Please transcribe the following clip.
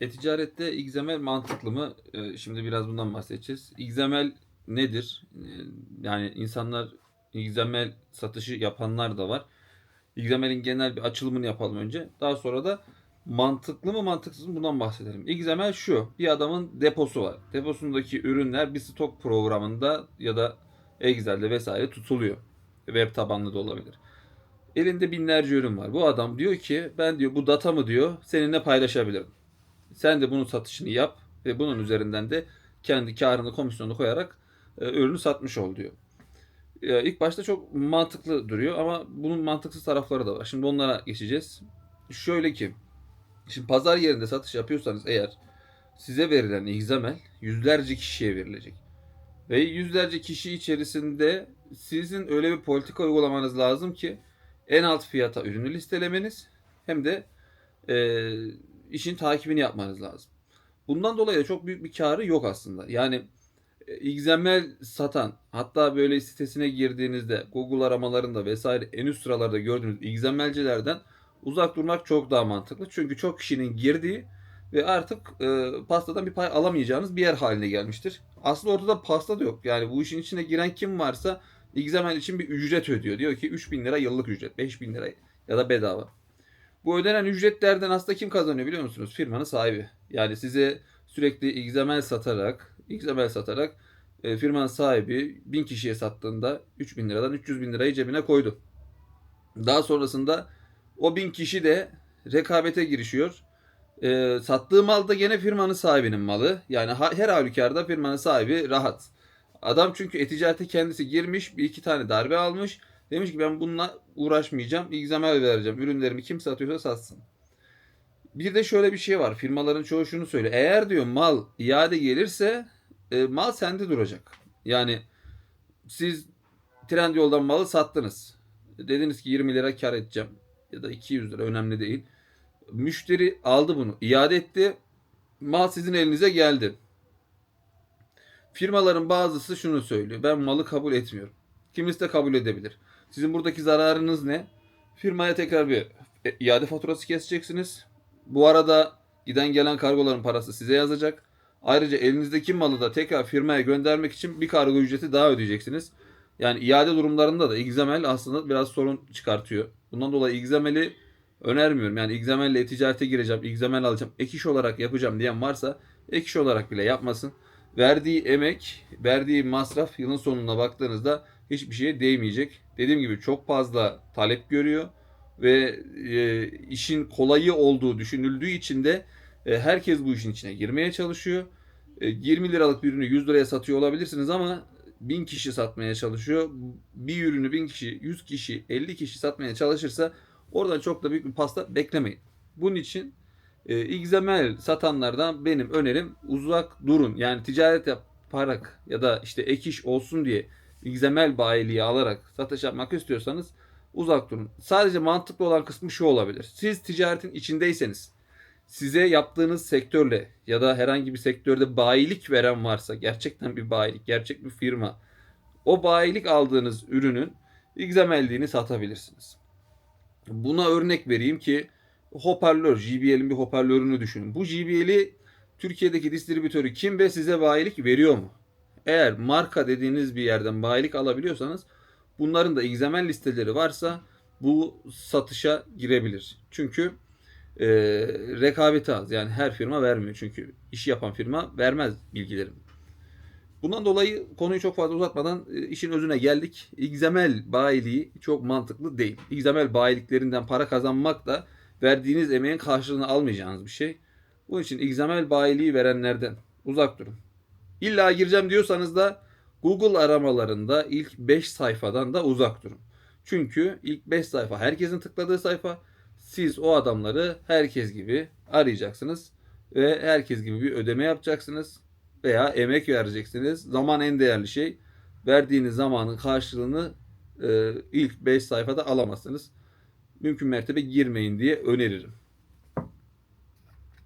E-ticarette XML mantıklı mı? Ee, Şimdi biraz bundan bahsedeceğiz. XML nedir? Ee, Yani insanlar XML satışı yapanlar da var. XML'in genel bir açılımını yapalım önce. Daha sonra da mantıklı mı mantıksız mı bundan bahsedelim. XML şu. Bir adamın deposu var. Deposundaki ürünler bir stok programında ya da Excel'de vesaire tutuluyor. Web tabanlı da olabilir. Elinde binlerce ürün var. Bu adam diyor ki ben diyor bu datamı diyor seninle paylaşabilirim. Sen de bunun satışını yap ve bunun üzerinden de kendi karını komisyonunu koyarak e, ürünü satmış ol diyor. E, ilk başta çok mantıklı duruyor ama bunun mantıksız tarafları da var. Şimdi onlara geçeceğiz. Şöyle ki şimdi pazar yerinde satış yapıyorsanız eğer size verilen XML yüzlerce kişiye verilecek. Ve yüzlerce kişi içerisinde sizin öyle bir politika uygulamanız lazım ki en alt fiyata ürünü listelemeniz hem de e, işin takibini yapmanız lazım. Bundan dolayı da çok büyük bir karı yok aslında. Yani e, XML satan hatta böyle sitesine girdiğinizde Google aramalarında vesaire en üst sıralarda gördüğünüz XML'cilerden uzak durmak çok daha mantıklı. Çünkü çok kişinin girdiği ve artık e, pastadan bir pay alamayacağınız bir yer haline gelmiştir. Aslında ortada pasta da yok. Yani bu işin içine giren kim varsa XML için bir ücret ödüyor. Diyor ki 3000 lira yıllık ücret, 5000 lira ya da bedava. Bu ödenen ücretlerden aslında kim kazanıyor biliyor musunuz? Firmanın sahibi. Yani size sürekli XML satarak, XML satarak e, firmanın sahibi 1000 kişiye sattığında 3000 liradan 300 bin lirayı cebine koydu. Daha sonrasında o 1000 kişi de rekabete girişiyor. E, sattığı mal da gene firmanın sahibinin malı. Yani ha- her halükarda firmanın sahibi rahat. Adam çünkü e-ticarete kendisi girmiş, bir iki tane darbe almış. Demiş ki ben bununla uğraşmayacağım. XML vereceğim. Ürünlerimi kim satıyorsa satsın. Bir de şöyle bir şey var. Firmaların çoğu şunu söylüyor. Eğer diyor mal iade gelirse e, mal sende duracak. Yani siz Trendyol'dan malı sattınız. Dediniz ki 20 lira kar edeceğim. Ya da 200 lira önemli değil. Müşteri aldı bunu. iade etti. Mal sizin elinize geldi. Firmaların bazısı şunu söylüyor. Ben malı kabul etmiyorum. Kimisi de kabul edebilir. Sizin buradaki zararınız ne? Firmaya tekrar bir e, iade faturası keseceksiniz. Bu arada giden gelen kargoların parası size yazacak. Ayrıca elinizdeki malı da tekrar firmaya göndermek için bir kargo ücreti daha ödeyeceksiniz. Yani iade durumlarında da XML aslında biraz sorun çıkartıyor. Bundan dolayı XML'i önermiyorum. Yani XML ile ticarete gireceğim, XML alacağım, ek iş olarak yapacağım diyen varsa ek iş olarak bile yapmasın. Verdiği emek, verdiği masraf yılın sonuna baktığınızda hiçbir şeye değmeyecek. Dediğim gibi çok fazla talep görüyor ve e, işin kolayı olduğu düşünüldüğü için de e, herkes bu işin içine girmeye çalışıyor. E, 20 liralık bir ürünü 100 liraya satıyor olabilirsiniz ama 1000 kişi satmaya çalışıyor. Bir ürünü 1000 kişi, 100 kişi, 50 kişi satmaya çalışırsa oradan çok da büyük bir pasta beklemeyin. Bunun için e, XML satanlardan benim önerim uzak durun. Yani ticaret yaparak ya da işte ek iş olsun diye XML bayiliği alarak satış yapmak istiyorsanız uzak durun. Sadece mantıklı olan kısmı şu olabilir. Siz ticaretin içindeyseniz size yaptığınız sektörle ya da herhangi bir sektörde bayilik veren varsa gerçekten bir bayilik, gerçek bir firma o bayilik aldığınız ürünün XML'liğini satabilirsiniz. Buna örnek vereyim ki hoparlör, JBL'in bir hoparlörünü düşünün. Bu JBL'i Türkiye'deki distribütörü kim ve size bayilik veriyor mu? Eğer marka dediğiniz bir yerden bayilik alabiliyorsanız bunların da XML listeleri varsa bu satışa girebilir. Çünkü e, rekabeti az. Yani her firma vermiyor. Çünkü işi yapan firma vermez bilgilerini. Bundan dolayı konuyu çok fazla uzatmadan e, işin özüne geldik. XML bayiliği çok mantıklı değil. XML bayiliklerinden para kazanmak da verdiğiniz emeğin karşılığını almayacağınız bir şey. Bunun için XML bayiliği verenlerden uzak durun. İlla gireceğim diyorsanız da Google aramalarında ilk 5 sayfadan da uzak durun. Çünkü ilk 5 sayfa herkesin tıkladığı sayfa. Siz o adamları herkes gibi arayacaksınız ve herkes gibi bir ödeme yapacaksınız veya emek vereceksiniz. Zaman en değerli şey. Verdiğiniz zamanın karşılığını e, ilk 5 sayfada alamazsınız. Mümkün mertebe girmeyin diye öneririm.